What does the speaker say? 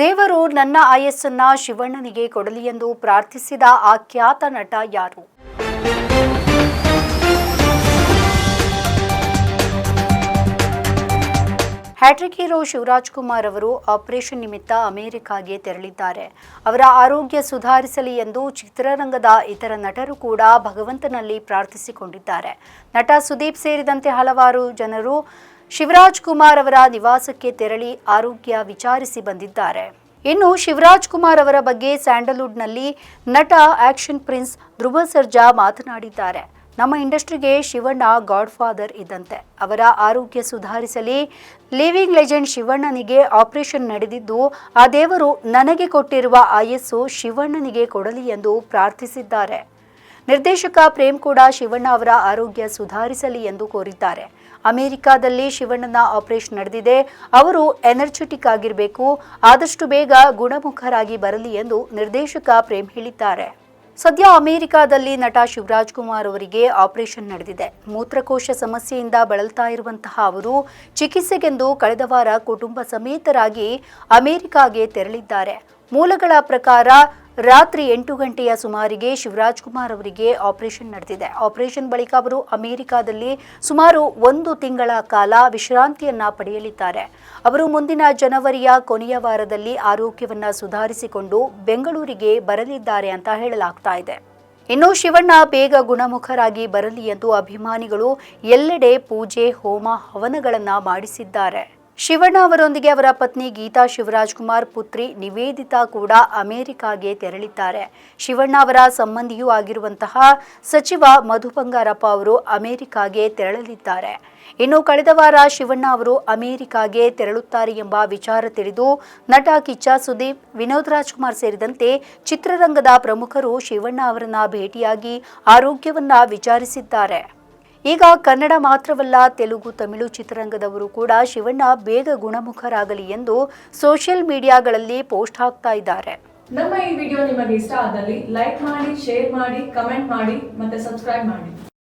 ದೇವರು ನನ್ನ ಆಯಸ್ಸನ್ನ ಶಿವಣ್ಣನಿಗೆ ಕೊಡಲಿ ಎಂದು ಪ್ರಾರ್ಥಿಸಿದ ಆ ಖ್ಯಾತ ನಟ ಯಾರು? ಹ್ಯಾಟ್ರಿಕ್ ಹೀರೋ ಶಿವರಾಜ್ ಕುಮಾರ್ ಅವರು ಆಪರೇಷನ್ ನಿಮಿತ್ತ ಅಮೆರಿಕಾಗೆ ತೆರಳಿದ್ದಾರೆ. ಅವರ ಆರೋಗ್ಯ ಸುಧಾರಿಸಲಿ ಎಂದು ಚಿತ್ರರಂಗದ ಇತರ ನಟರು ಕೂಡ ಭಗವಂತನಲ್ಲಿ ಪ್ರಾರ್ಥಿಸಿಕೊಂಡಿದ್ದಾರೆ. ನಟ ಸುದೀಪ್ ಸೇರಿದಂತೆ ಹಲವಾರು ಜನರು ಶಿವರಾಜ್ ಕುಮಾರ್ ಅವರ ನಿವಾಸಕ್ಕೆ ತೆರಳಿ ಆರೋಗ್ಯ ವಿಚಾರಿಸಿ ಬಂದಿದ್ದಾರೆ. ಇನ್ನು ಶಿವರಾಜ್ ಕುಮಾರ್ ಅವರ ಬಗ್ಗೆ ಸ್ಯಾಂಡಲ್ವುಡ್ನಲ್ಲಿ ನಟ ಆಕ್ಷನ್ ಪ್ರಿನ್ಸ್ ಧ್ರುವ ಸರ್ಜಾ ಮಾತನಾಡಿದ್ದಾರೆ. ನಮ್ಮ ಇಂಡಸ್ಟ್ರಿಗೆ ಶಿವಣ್ಣ ಗಾಡ್ ಫಾದರ್ ಇದ್ದಂತೆ. ಅವರ ಆರೋಗ್ಯ ಸುಧಾರಿಸಲಿ, ಲಿವಿಂಗ್ ಲೆಜೆಂಡ್ ಶಿವಣ್ಣನಿಗೆ ಆಪರೇಷನ್ ನಡೆದಿದ್ದು, ಆ ದೇವರು ನನಗೆ ಕೊಟ್ಟಿರುವ ಆಯಸ್ಸು ಶಿವಣ್ಣನಿಗೆ ಕೊಡಲಿ ಎಂದು ಪ್ರಾರ್ಥಿಸಿದ್ದಾರೆ. ನಿರ್ದೇಶಕ ಪ್ರೇಮ್ ಕೂಡ ಶಿವಣ್ಣ ಅವರ ಆರೋಗ್ಯ ಸುಧಾರಿಸಲಿ ಎಂದು ಕೋರಿದ್ದಾರೆ. ಅಮೆರಿಕಾದಲ್ಲಿ ಶಿವಣ್ಣನ ಆಪರೇಷನ್ ನಡೆದಿದೆ. ಅವರು ಎನರ್ಜೆಟಿಕ್ ಆಗಿರಬೇಕು. ಆದಷ್ಟು ಬೇಗ ಗುಣಮುಖರಾಗಿ ಬರಲಿ ಎಂದು ನಿರ್ದೇಶಕ ಪ್ರೇಮ್ ಹೇಳಿದ್ದಾರೆ. ಸದ್ಯ ಅಮೆರಿಕಾದಲ್ಲಿ ನಟ ಶಿವರಾಜ್ ಕುಮಾರ್ ಅವರಿಗೆ ಆಪರೇಷನ್ ನಡೆದಿದೆ. ಮೂತ್ರಕೋಶ ಸಮಸ್ಯೆಯಿಂದ ಬಳಲ್ತಾ ಇರುವಂತಹ ಅವರು ಚಿಕಿತ್ಸೆಗೆಂದು ಕಳೆದ ವಾರ ಕುಟುಂಬ ಸಮೇತರಾಗಿ ಅಮೆರಿಕಾಗೆ ತೆರಳಿದ್ದಾರೆ. ಮೂಲಗಳ ಪ್ರಕಾರ ರಾತ್ರಿ ಎಂಟು ಗಂಟೆಯ ಸುಮಾರಿಗೆ ಶಿವರಾಜ್ ಕುಮಾರ್ ಅವರಿಗೆ ಆಪರೇಷನ್ ನಡೆದಿದೆ. ಆಪರೇಷನ್ ಬಳಿಕ ಅವರು ಅಮೆರಿಕಾದಲ್ಲಿ ಸುಮಾರು ಒಂದು ತಿಂಗಳ ಕಾಲ ವಿಶ್ರಾಂತಿಯನ್ನ ಪಡೆಯಲಿದ್ದಾರೆ. ಅವರು ಮುಂದಿನ ಜನವರಿಯ ಕೊನೆಯ ವಾರದಲ್ಲಿ ಆರೋಗ್ಯವನ್ನ ಸುಧಾರಿಸಿಕೊಂಡು ಬೆಂಗಳೂರಿಗೆ ಬರಲಿದ್ದಾರೆ ಅಂತ ಹೇಳಲಾಗ್ತಾ ಇದೆ. ಇನ್ನು ಶಿವಣ್ಣ ಬೇಗ ಗುಣಮುಖರಾಗಿ ಬರಲಿ ಎಂದು ಅಭಿಮಾನಿಗಳು ಎಲ್ಲೆಡೆ ಪೂಜೆ, ಹೋಮ, ಹವನಗಳನ್ನ ಮಾಡಿಸಿದ್ದಾರೆ. ಶಿವಣ್ಣ ಅವರೊಂದಿಗೆ ಅವರ ಪತ್ನಿ ಗೀತಾ ಶಿವರಾಜ್ ಕುಮಾರ್ ಪುತ್ರಿ ನಿವೇದಿತಾ ಕೂಡ ಅಮೆರಿಕಾಗೆ ತೆರಳಿದ್ದಾರೆ. ಶಿವಣ್ಣ ಅವರ ಸಂಬಂಧಿಯೂ ಆಗಿರುವಂತಹ ಸಚಿವ ಮಧು ಬಂಗಾರಪ್ಪ ಅವರು ಅಮೆರಿಕಾಗೆ ತೆರಳಲಿದ್ದಾರೆ. ಇನ್ನು ಕಳೆದ ವಾರ ಶಿವಣ್ಣ ಅವರು ಅಮೆರಿಕಾಗೆ ತೆರಳುತ್ತಾರೆ ಎಂಬ ವಿಚಾರ ತಿಳಿದು ನಟ ಕಿಚ್ಚ ಸುದೀಪ್, ವಿನೋದ್ ರಾಜ್ಕುಮಾರ್ ಸೇರಿದಂತೆ ಚಿತ್ರರಂಗದ ಪ್ರಮುಖರು ಶಿವಣ್ಣ ಅವರನ್ನ ಭೇಟಿಯಾಗಿ ಆರೋಗ್ಯವನ್ನ ವಿಚಾರಿಸಿದ್ದಾರೆ. ಈಗ ಕನ್ನಡ ಮಾತ್ರವಲ್ಲ, ತೆಲುಗು, ತಮಿಳು ಚಿತ್ರರಂಗದವರು ಕೂಡ ಶಿವಣ್ಣ ಬೇಗ ಗುಣಮುಖರಾಗಲಿ ಎಂದು ಸೋಷಿಯಲ್ ಮೀಡಿಯಾಗಳಲ್ಲಿ ಪೋಸ್ಟ್ ಹಾಕ್ತಾ ಇದ್ದಾರೆ. ನಮ್ಮ ಈ ವಿಡಿಯೋ ನಿಮಗೆ ಇಷ್ಟ ಆದಲ್ಲಿ ಲೈಕ್ ಮಾಡಿ, ಶೇರ್ ಮಾಡಿ, ಕಮೆಂಟ್ ಮಾಡಿ ಮತ್ತೆ ಸಬ್ಸ್ಕ್ರೈಬ್ ಮಾಡಿ.